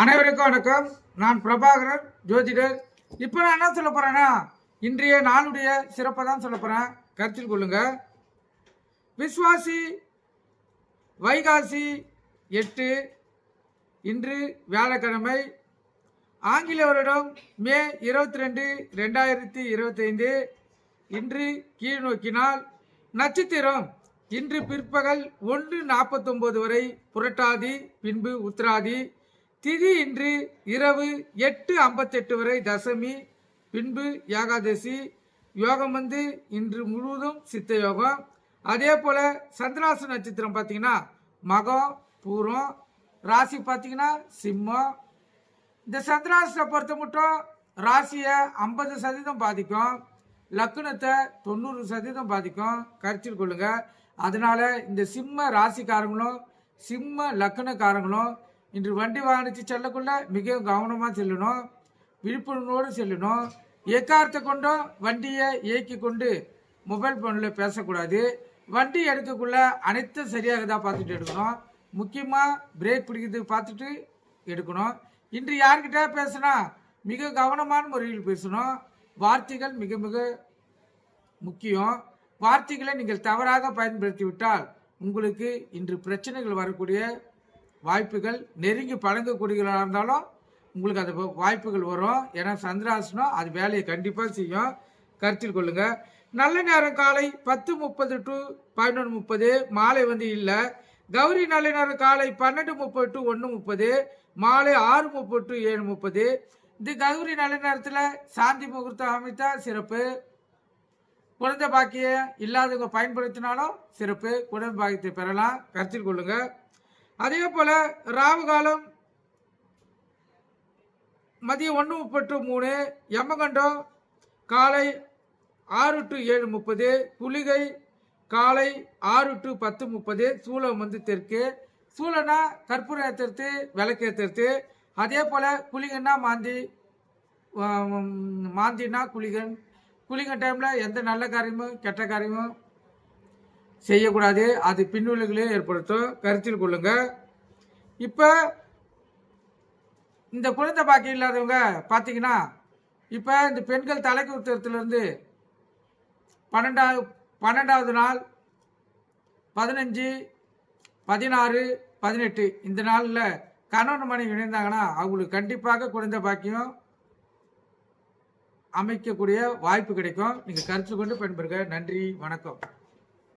அனைவருக்கும் வணக்கம். நான் பிரபாகரன் ஜோதிடர். இப்போ நான் என்ன சொல்ல போகிறேன்னா இன்றைய நாளுடைய சிறப்பை தான் சொல்ல போகிறேன் கருத்தில் கொள்ளுங்க. விஸ்வாசி வைகாசி எட்டு இன்று வியாழக்கிழமை ஆங்கில வருடம் மே இருபத்தி ரெண்டு ரெண்டாயிரத்தி இருபத்தைந்து. இன்று கீழ் நோக்கினால் நட்சத்திரம் இன்று பிற்பகல் ஒன்று நாற்பத்தொம்போது வரை புரட்டாதி பின்பு உத்திராதி. திதி இன்று இரவு எட்டு ஐம்பத்தெட்டு வரை தசமி பின்பு ஏகாதசி யோகம் வந்து இன்று முழுவதும் சித்த யோகம். அதே போல் சந்திராசு நட்சத்திரம் பார்த்தீங்கன்னா மகம் பூரம் ராசி பார்த்தீங்கன்னா சிம்மம். இந்த சந்திராசத்தை பொறுத்த மட்டும் ராசியை ஐம்பது சதவீதம் பாதிக்கும் லக்னத்தை தொண்ணூறு சதவீதம் பாதிக்கும். கருத்தில் கொள்ளுங்கள் அதனால் இந்த சிம்ம ராசிக்காரங்களும் சிம்ம லக்னக்காரங்களும் இன்று வண்டி வாகனத்தை செல்லக்குள்ள மிகவும் கவனமாக செல்லணும் விழிப்புணர்வோடு செல்லணும். எக்காரத்தை கொண்டும் வண்டியை இயக்கி கொண்டு மொபைல் ஃபோனில் பேசக்கூடாது. வண்டி எடுக்கக்குள்ள அனைத்தும் சரியாக தான் பார்த்துட்டு எடுக்கணும். முக்கியமாக பிரேக் பிடிக்கிறது பார்த்துட்டு எடுக்கணும். இன்று யார்கிட்ட பேசுனா மிக கவனமான முறையில் பேசணும். வார்த்தைகள் மிக மிக முக்கியம். வார்த்தைகளை நீங்கள் தவறாக பயன்படுத்தி விட்டால் உங்களுக்கு இன்று பிரச்சனைகள் வரக்கூடிய வாய்ப்புகள் நெருங்கி பழங்கக்கூடியவர்களாக இருந்தாலும் உங்களுக்கு அந்த வாய்ப்புகள் வரும். ஏன்னா சந்திராசனம் அது வேலையை கண்டிப்பாக செய்யும். கருத்தில் கொள்ளுங்கள் நல்ல நேரம் காலை பத்து முப்பது டு பதினொன்று முப்பது. மாலை வந்து இல்லை. கௌரி நல்ல நேரம் காலை பன்னெண்டு முப்பது டு ஒன்று முப்பது. மாலை ஆறு முப்பது டு ஏழு முப்பது. இந்த கௌரி நல்ல நேரத்தில் சாந்தி முகூர்த்தம் அமைத்தா சிறப்பு. குழந்தை பாக்கியம் இல்லாதவங்க பயன்படுத்தினாலும் சிறப்பு. குழந்தை பாக்கியத்தை பெறலாம். கருத்தில் கொள்ளுங்கள் அதே போல ராவு காலம் மதியம் ஒன்று முப்பத்து மூணு யமகண்டம் காலை ஆறு டு ஏழு முப்பது குளிகை காலை ஆறு டு பத்து முப்பது சூளம் வந்து தெற்கு. சூளனா கற்பூரம் ஏற்றுறது விளக்கு ஏற்றுறது அதே போல் குளிகன்னா மாந்தி மாந்தினா குளிகன். குளிகன் டைமில் எந்த நல்ல காரியமும் கெட்ட காரியமும் செய்யக்கூடாது. அது பின்விளைவுகளே ஏற்படுத்தும். கருத்தில் கொள்ளுங்கள் இப்போ இந்த குழந்தை பாக்கியம் இல்லாதவங்க பார்த்தீங்கன்னா இப்போ இந்த பெண்கள் தலைக்கு உத்தரத்துலேருந்து பன்னெண்டாவது பன்னெண்டாவது நாள் பதினஞ்சு பதினாறு பதினெட்டு இந்த நாளில் கணவன் மனைவி இணைந்தாங்கன்னா அவங்களுக்கு கண்டிப்பாக குழந்தை பாக்கியம் அமைக்கக்கூடிய வாய்ப்பு கிடைக்கும். நீங்கள் கருத்து கொண்டு பயன்பெறுங்க நன்றி வணக்கம்.